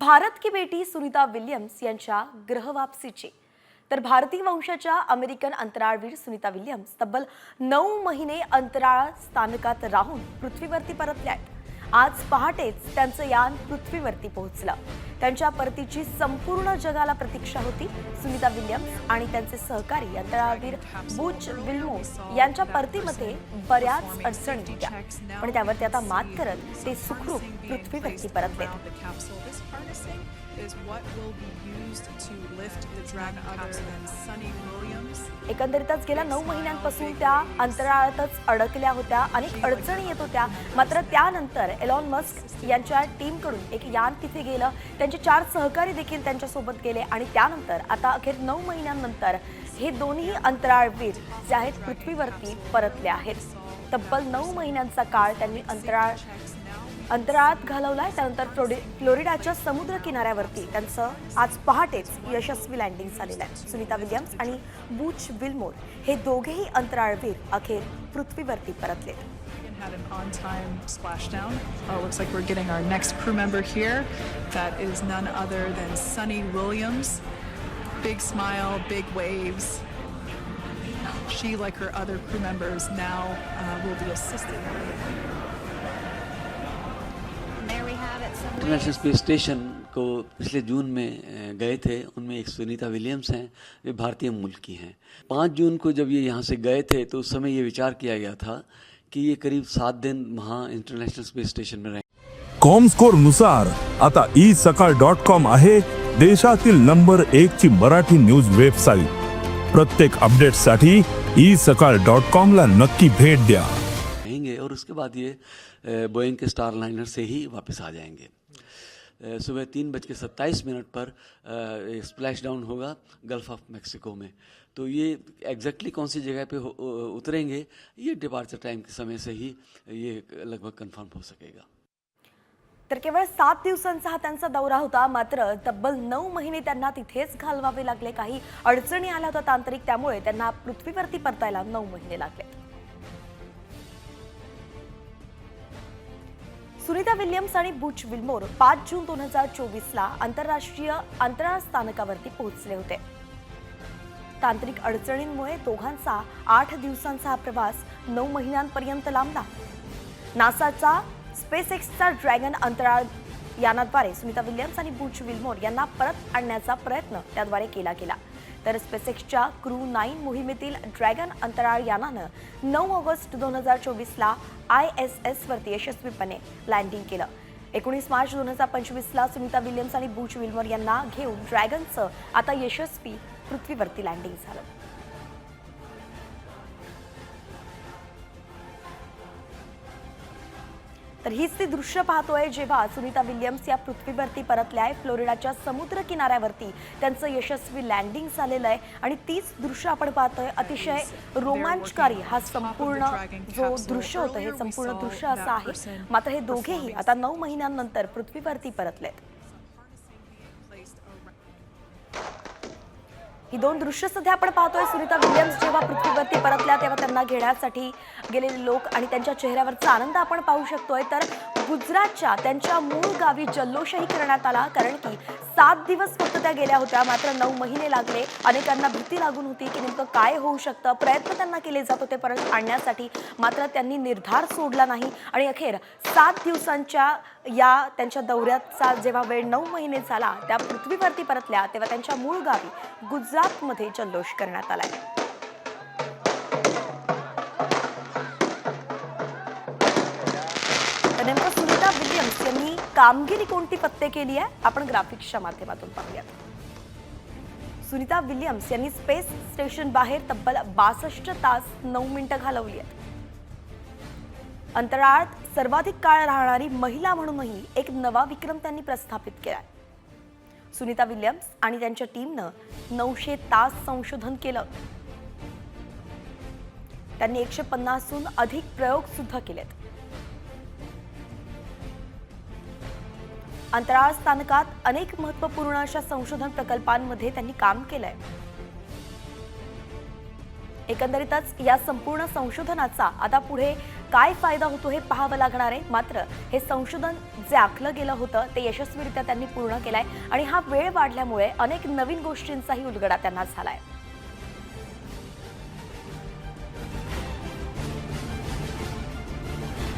भारत की बेटी सुनीता विल्यम्स यांच्या ग्रहवापसीची तर भारतीय वंशाच्या अमेरिकन अंतराळवीर सुनीता विल्यम्स तब्बल नऊ महिने अंतराळ स्थानकात राहून पृथ्वीवरती परतल्या आहेत. आज पहाटेच त्यांचं यान पृथ्वीवरती पोहोचलं. त्यांच्या परतीची संपूर्ण जगाला प्रतीक्षा होती. सुनीता विल्यम्स आणि त्यांचे सहकारी अंतराळवीर बुच विल्मोस यांच्या परतीमध्ये बऱ्याच अडचणी होत्या. पण त्यावर ते आता मात करत ते सुखरूप पृथ्वीवरती परतले एकंदरीतच गेल्या नऊ महिन्यांपासून त्या अंतराळातच अडकल्या होत्या. अनेक अडचणी येत होत्या. मात्र त्यानंतर एलॉन मस्क यांच्या टीमकडून एक यान तिथे गेलं. त्यांचे चार सहकारी देखील त्यांच्यासोबत गेले आणि त्यानंतर आता अखेर नऊ महिन्यांनंतर हे दोन्ही अंतराळवीर जे आहेत पृथ्वीवरती परतले आहेत. तब्बल नऊ महिन्यांचा काळ त्यांनी अंतराळ अंतराळात घालवलाय. त्यानंतर फ्लोरि फ्लोरिडाच्या समुद्र किनाऱ्यावरती त्यांचं आज पहाटेच यशस्वी लँडिंग झालेलं आहे. सुनीता विल्यम्स आणि बूच विल्मोर हे दोघेही अंतराळवीर अखेर पृथ्वीवरती परतले had an on-time splashdown. Oh, looks like we're getting our next crew member here. That is none other than Sunny Williams. Big smile, big waves. She, like her other crew members, now uh, will be assisted. There we have it. Some international space station को पिछले जून में अ, गए थे उनमें एक Sunita Williams हैं वे भारतीय मूल की हैं पाँच जून को जब ये यहाँ से गए थे तो उस समय ये विचार किया गया था कि ये करीब सात दिन वहाँ इंटरनेशनल स्पेस स्टेशन में रहें कॉमस्कोरनुसार आता ई सकाळ डॉट कॉम आहे देशातील नंबर एक ची मराठी न्यूज वेबसाईट प्रत्येक अपडेटसाठी ई सकाळ डॉट कॉम ला नक्की भेट द्या. रहेंगे और उसके बाद ये बोइंग के स्टार लाइनर से ही वापस आ जाएंगे। सुबह तीन बज के सत्ताईस मिनट पर स्प्लैश डाउन होगा गल्फ ऑफ मेक्सिको में। तो ये एग्जैक्टली कौन सी जगह पे हो, उतरेंगे ये डिपार्चर टाइम के समय से ही ये लगभग कन्फर्म हो सकेगा। तर केवळ सात दिवसांचा हा त्यांचा दौरा होता मात्र तब्बल नऊ महिने त्यांना तिथेच घालवावे लागले. काही अडचणी आल्या होत्या तांत्रिक त्यामुळे त्यांना पृथ्वीवरती परतायला नऊ महिने लागले. सुनीता विल्यम्स आणि बुच विल्मोर पाच जून दोन हजार चोवीसला आंतरराष्ट्रीय अंतराळ स्थानकावरती पोहोचले होते. तांत्रिक अडचणींमुळे दोघांचा आठ दिवसांचा हा प्रवास नऊ महिन्यांपर्यंत लांबला. नासाचा स्पेस एक्सचा ड्रॅगन अंतराळ यानाद्वारे सुनीता विल्यम्स आणि बुच विल्मोर यांना परत आणण्याचा प्रयत्न त्याद्वारे केला गेला. तर स्पेसएक्सच्या क्रू नाईन मोहिमेतील ड्रॅगन अंतराळ यानानं नऊ ऑगस्ट दोन हजार चोवीसला आय एस एसवरती यशस्वीपणे लँडिंग केलं. एकोणीस मार्च दोन हजार पंचवीसला सुनीता विल्यम्स आणि बुच विल्मर यांना घेऊन ड्रॅगनचं आता यशस्वी पृथ्वीवरती लँडिंग झालं. तर हीच ती दृश्य पाहतोय जेव्हा सुनीता विल्यम्स या पृथ्वीवरती परतल्या आहे. फ्लोरिडाच्या समुद्र किनाऱ्यावरती त्यांचं यशस्वी लँडिंग झालेलं आहे. आणि तीच दृश्य आपण पाहतोय. अतिशय रोमांचकारी हा संपूर्ण जो दृश्य होतं हे संपूर्ण दृश्य असं आहे. मात्र हे दोघेही आता नऊ महिन्यांनंतर पृथ्वीवरती परतलेत. ही दोन दृश्य सध्या आपण पाहतोय. सुनीता विल्यम्स जेव्हा पृथ्वीवरती परतल्या तेव्हा त्यांना घेण्यासाठी गेलेले लोक आणि त्यांच्या चेहऱ्यावरचा आनंद आपण पाहू शकतोय. तर गुजरातच्या त्यांच्या मूळ गावी जल्लोषही करण्यात आला कारण की सात दिवस फक्त त्या गेल्या होत्या. मात्र नऊ महिने लागले. अनेकांना भीती लागून होती की नेमकं काय होऊ शकतं. प्रयत्न त्यांना केले जात होते परत आणण्यासाठी. मात्र त्यांनी निर्धार सोडला नाही. आणि अखेर सात दिवसांच्या या त्यांच्या दौऱ्याचा जेव्हा वेळ नऊ महिने झाला त्या पृथ्वीवरती परतल्या तेव्हा त्यांच्या मूळ गावी गुजरातमध्ये जल्लोष करण्यात आलाय. नेमकं विल्यम्स यांनी कामगिरी कोणती पत्ते केली आहे? आपण ग्राफिक्सच्या माध्यमातून पाहूयात. सुनीता विल्यम्स यांनी स्पेस स्टेशन बाहेर तब्बल बासष्ट तास नऊ मिनिटं घालवली आहेत. अंतराळात सर्वाधिक काळ राहणारी महिला म्हणूनही एक नवा विक्रम त्यांनी प्रस्थापित केला सुनीता विल्यम्स आणि त्यांच्या टीमनं नऊशे तास संशोधन केलं. त्यांनी एकशे पन्नासहून अधिक प्रयोग सुद्धा केलेत. अंतराळ स्थानकात अनेक महत्त्वपूर्ण अशा संशोधन प्रकल्पांमध्ये त्यांनी काम केलंय. एकंदरीतच या संपूर्ण संशोधनाचा आता पुढे काय फायदा होतो हे पाहावं लागणार आहे. मात्र हे संशोधन जे आखलं गेलं होतं ते यशस्वीरित्या त्यांनी पूर्ण केलंय आणि हा वेळ वाढल्यामुळे अनेक नवीन गोष्टींचाही उलगडा त्यांना झालाय.